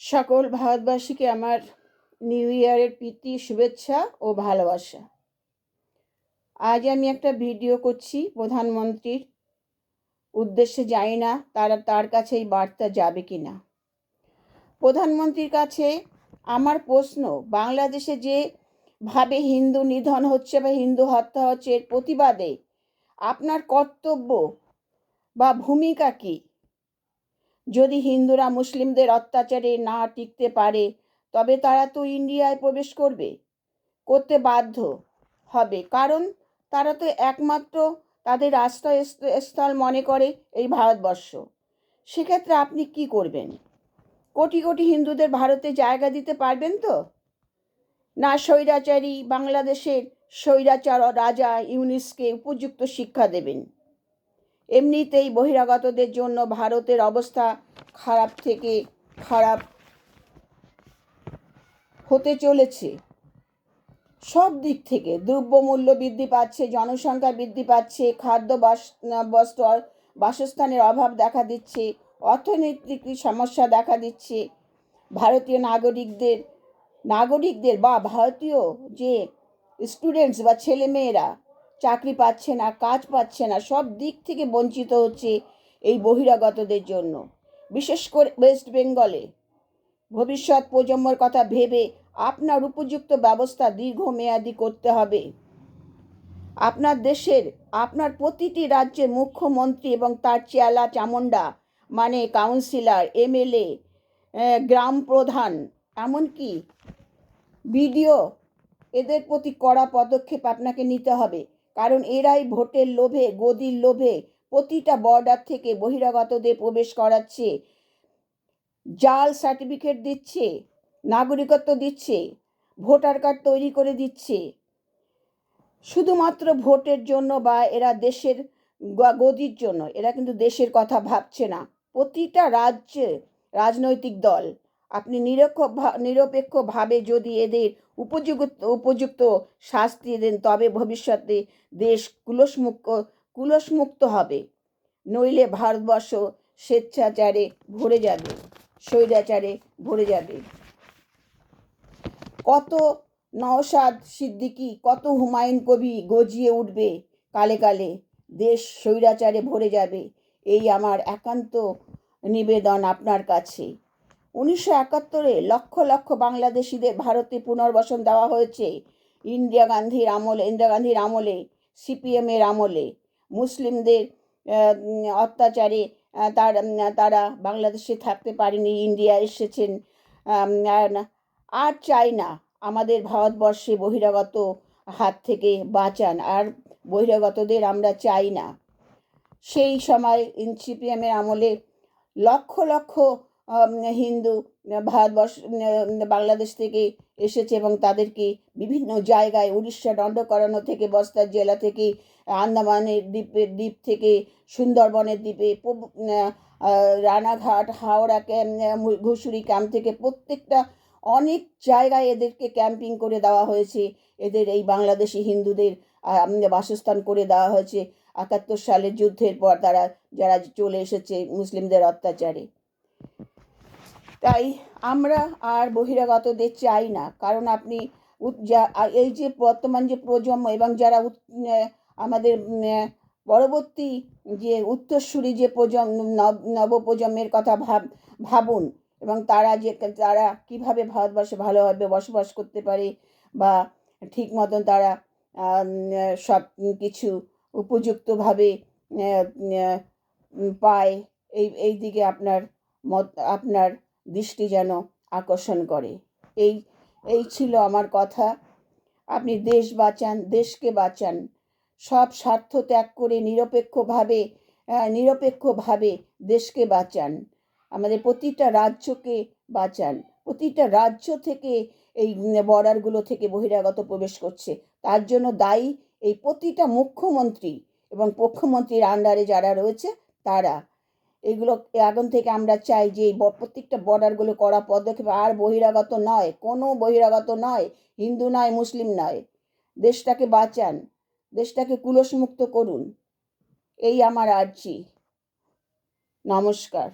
সকল ভারতবাসীকে আমার নিউ ইয়ারের প্রীতি, শুভেচ্ছা ও ভালোবাসা। আজ আমি একটা ভিডিও করছি প্রধানমন্ত্রীর। উদ্দেশ্যে জানি না তারা তার কাছে এই বার্তা যাবে কি না প্রধানমন্ত্রীর কাছে আমার প্রশ্ন, বাংলাদেশে যে ভাবে হিন্দু নিধন হচ্ছে বা হিন্দু হত্যা হচ্ছে এর প্রতিবাদে আপনার কর্তব্য বা ভূমিকা কী? যদি হিন্দুরা মুসলিমদের অত্যাচারে না টিকতে পারে, তবে তারা তো ইন্ডিয়ায় প্রবেশ করবে। করতে বাধ্য হবে, কারণ তারা তো একমাত্র তাদের আশ্রয়স্থল মনে করে এই ভারতবর্ষ। সেক্ষেত্রে আপনি কি করবেন? কোটি কোটি হিন্দুদের ভারতে জায়গা দিতে পারবেন তো? না স্বৈরাচারী বাংলাদেশের স্বৈরাচার রাজা ইউনিসকে উপযুক্ত শিক্ষা দেবেন। এমনিতেই বহিরাগতদের জন্য ভারতের অবস্থা খারাপ থেকে খারাপ হতে চলেছে। সব দিক থেকে দ্রব্যমূল্য বৃদ্ধি পাচ্ছে, জনসংখ্যা বৃদ্ধি পাচ্ছে, খাদ্য বাস বস্ত্র, বাসস্থানের অভাব দেখা দিচ্ছে, অর্থনৈতিক সমস্যা দেখা দিচ্ছে। ভারতীয় নাগরিকদের নাগরিকদের বা ভারতীয় যে স্টুডেন্টস বা ছেলেমেয়েরা চাকরি পাচ্ছে না, কাজ পাচ্ছে না, সব দিক থেকে বঞ্চিত হচ্ছে এই বহিরাগতদের জন্য। বিশেষ করে ওয়েস্ট বেঙ্গলে ভবিষ্যৎ প্রজন্মর কথা ভেবে আপনার উপযুক্ত ব্যবস্থা দীর্ঘমেয়াদী করতে হবে। আপনার দেশের, আপনার প্রতিটি রাজ্যের মুখ্যমন্ত্রী এবং তার চেয়ালা চামুন্ডা মানে কাউন্সিলর, এমএলএ গ্রাম প্রধান, এমনকি বিডিও, এদের প্রতি কড়া পদক্ষেপ আপনাকে নিতে হবে। কারণ এরাই ভোটের লোভে, গদির লোভে প্রতিটা বর্ডার থেকে বহিরাগতদের প্রবেশ করাচ্ছে। জাল সার্টিফিকেট দিচ্ছে, নাগরিকত্ব দিচ্ছে, ভোটার কার্ড তৈরি করে দিচ্ছে। শুধুমাত্র ভোটের জন্য বা এরা দেশের গদির জন্য, এরা কিন্তু দেশের কথা ভাবছে না। প্রতিটা রাজ্যে রাজনৈতিক দল, আপনি নিরক্ষ নিরপেক্ষভাবে যদি এদের উপযুক্ত উপযুক্ত শাস্তি দেন, তবে ভবিষ্যতে দেশ কুলসমুক্ত কুলসমুক্ত হবে। নইলে ভারতবর্ষ স্বেচ্ছাচারে ভরে যাবে, স্বৈরাচারে ভরে যাবে। কত নওশাদ সিদ্দিকি, কত হুমায়ুন কবি গজিয়ে উঠবে কালে কালে, দেশ স্বৈরাচারে ভরে যাবে, এই আমার একান্ত নিবেদন আপনার কাছে। উনিশশো একাত্তরে লক্ষ লক্ষ বাংলাদেশিদের ভারতে পুনর্বাসন দেওয়া হয়েছে। ইন্দিরা গান্ধীর আমলে, ইন্দিরা গান্ধীর আমলে, সিপিএমের আমলে। মুসলিমদের অত্যাচারে তার তারা বাংলাদেশে থাকতে পারেনি, ইন্ডিয়া এসেছেন আর চাই না আমাদের ভারতবর্ষে বহিরাগত হাত থেকে বাঁচান, আর বহিরাগতদের আমরা চাই না। সেই সময় সিপিএমের আমলে লক্ষ লক্ষ হিন্দু ভারতবর্ষ বাংলাদেশ থেকে এসেছে এবং তাদেরকে বিভিন্ন জায়গায় উড়িষ্যা করানো থেকে, বস্তার জেলা থেকে, আন্দামানের দ্বীপের দ্বীপ থেকে, সুন্দরবনের দ্বীপে রানাঘাট, হাওড়া ক্যাম্প ঘুষুরি ক্যাম্প থেকে প্রত্যেকটা অনেক জায়গায় এদেরকে ক্যাম্পিং করে দেওয়া হয়েছে। এদের এই বাংলাদেশি হিন্দুদের বাসস্থান করে দেওয়া হয়েছে। একাত্তর সালের যুদ্ধের পর তারা, যারা চলে এসেছে মুসলিমদের অত্যাচারে। তাই আমরা আর বহিরাগতদের চাই না। কারণ আপনি এই যে বর্তমান যে প্রজন্ম এবং যারা আমাদের পরবর্তী যে উত্তরসূরি যে প্রজন্ম নবপ্রজন্মের কথা ভাব, ভাবুন এবং তারা যে, তারা কীভাবে ভারতবর্ষে ভালোভাবে বসবাস করতে পারে বা ঠিক মতন তারা সব কিছু উপযুক্তভাবে পায়, এই এই দিকে আপনার মত, আপনার দৃষ্টি যেন আকর্ষণ করে। এই এই ছিল আমার কথা। আপনি দেশ বাঁচান, দেশকে বাঁচান। সব স্বার্থ ত্যাগ করে নিরপেক্ষভাবে নিরপেক্ষভাবে দেশকে বাঁচান। আমাদের প্রতিটা রাজ্যকে বাঁচান। প্রতিটা রাজ্য থেকে এই বর্ডারগুলো থেকে বহিরাগত প্রবেশ করছে। তার জন্য দায়ী এই প্রতিটা মুখ্যমন্ত্রী এবং পক্ষমন্ত্রীর আন্ডারে যারা রয়েছে, তারা এগুলো এখন থেকে আমরা চাই যে প্রত্যেকটা বর্ডারগুলো করা পদক্ষেপ আর বহিরাগত নয়, কোনো বহিরাগত নয়, হিন্দু নয়, মুসলিম নয়। দেশটাকে বাঁচান, দেশটাকে কুলসমুক্ত করুন। এই আমার আর্জি। নমস্কার।